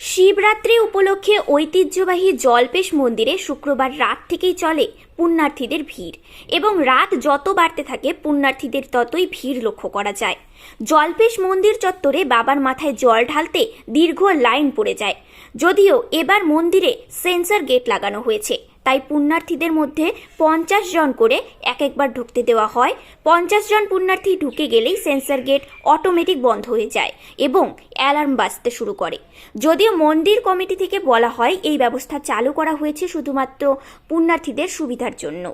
শিবরাত্রি উপলক্ষে ঐতিহ্যবাহী জলপেশ মন্দিরে শুক্রবার রাত থেকেই চলে পুণ্যার্থীদের ভিড় এবং রাত যত বাড়তে থাকে, পুণ্যার্থীদের ততই ভিড় লক্ষ্য করা যায়। জলপেশ মন্দির চত্বরে বাবার মাথায় জল ঢালতে দীর্ঘ লাইন পড়ে যায়। যদিও এবার মন্দিরে সেন্সর গেট লাগানো হয়েছে। তাই পুণ্যার্থীদের মধ্যে পঞ্চাশ জন করে এক একবার ঢুকতে দেওয়া হয়। পঞ্চাশ জন পুণ্যার্থী ঢুকে গেলেই সেন্সার গেট অটোমেটিক বন্ধ হয়ে যায় এবং অ্যালার্ম বাজতে শুরু করে। যদিও মন্দির কমিটি থেকে বলা হয়, এই ব্যবস্থা চালু করা হয়েছে শুধুমাত্র পুণ্যার্থীদের সুবিধার জন্য।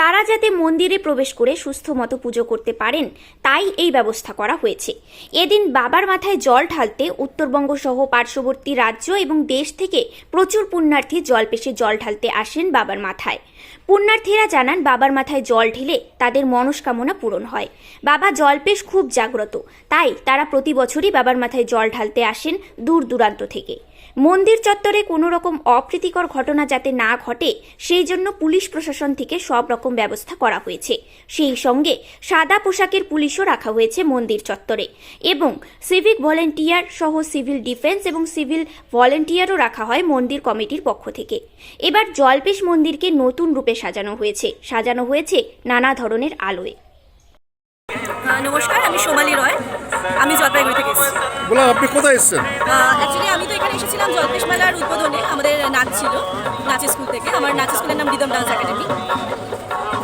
তারা যাতে মন্দিরে প্রবেশ করে সুস্থ মতো পুজো করতে পারেন, তাই এই ব্যবস্থা করা হয়েছে। এদিন বাবার মাথায় জল ঢালতে উত্তরবঙ্গ সহ পার্শ্ববর্তী রাজ্য এবং দেশ থেকে প্রচুর পুণ্যার্থী জল পেশে জল ঢালতে আসেন বাবার মাথায়। পুণ্যার্থীরা জানান, বাবার মাথায় জল ঢেলে তাদের মনস্কামনা পূরণ হয়। বাবা জলপেশ খুব জাগ্রত, তাই তারা প্রতি বছরই বাবার মাথায় জল ঢালতে আসেন দূর দূরান্ত থেকে। মন্দির চত্বরে কোনো রকম অপ্রীতিকর ঘটনা যাতে না ঘটে, সেই জন্য পুলিশ প্রশাসন থেকে সব রকম ব্যবস্থা করা হয়েছে। সেই সঙ্গে সাদা পোশাকের পুলিশও রাখা হয়েছে মন্দির চত্বরে এবং সিভিক ভলেন্টিয়ার সহ সিভিল ডিফেন্স এবং সিভিল ভলেন্টিয়ারও রাখা হয় মন্দির কমিটির পক্ষ থেকে। এবার জলপেশ মন্দিরকে নতুন রূপে সাজানো হয়েছে। সাজানো হয়েছে নানা ধরনের আলোয়। নমস্কার, আমি সোমালি রয়। বললাম আপনি কোথায় এসেছেন? অ্যাকচুয়ালি আমি তো এখানে এসেছিলাম জলপেশ মেলার উদ্বোধনে আমাদের নাচ ছিল নাচের স্কুল থেকে। আমার নাচের স্কুলের নাম রিদম ডান্স একাডেমি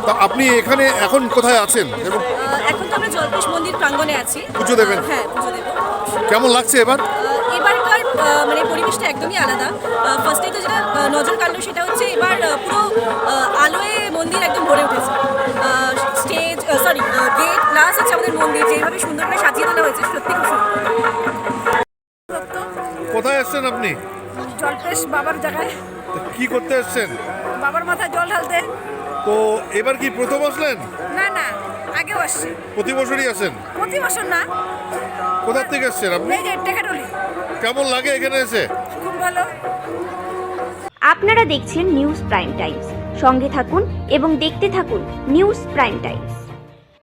তা আপনি এখানে এখন কোথায় আছেন? এবং এখন তো আমরা জলপেশ মন্দির প্রাঙ্গণে আছি। পুজো দেবেন? হ্যাঁ পুজো দেবো। কেমন লাগছে এবার? এবারকার মানে পরিবেশটা একদমই আলাদা। ফার্স্টে তো যেটা নজর কাড়লো সেটা হচ্ছে এবার পুরো আলোয় মন্দির একদম ভরে উঠেছে। স্টেজ সরি গেট প্লাস হচ্ছে আমাদের মন্দির যেভাবে সুন্দর হয়েছে সত্যি কোথায় এসেছেন আপনি? জলপেশ বাবার জায়গায়। কি করতে এসেছেন? বাবার মাথায় জল ঢালতে। তো এবার কি প্রথম আসলেন? না না আগেও আসছে। প্রতি বছরই আসেন? প্রতি বছর না। কোথার থেকে এসেছেন আপনি? কেমন লাগে এখানে এসে? খুব ভালো। আপনারা দেখছেন নিউজ প্রাইম টাইমস। সঙ্গে থাকুন এবং দেখতে থাকুন নিউজ প্রাইম টাইমস।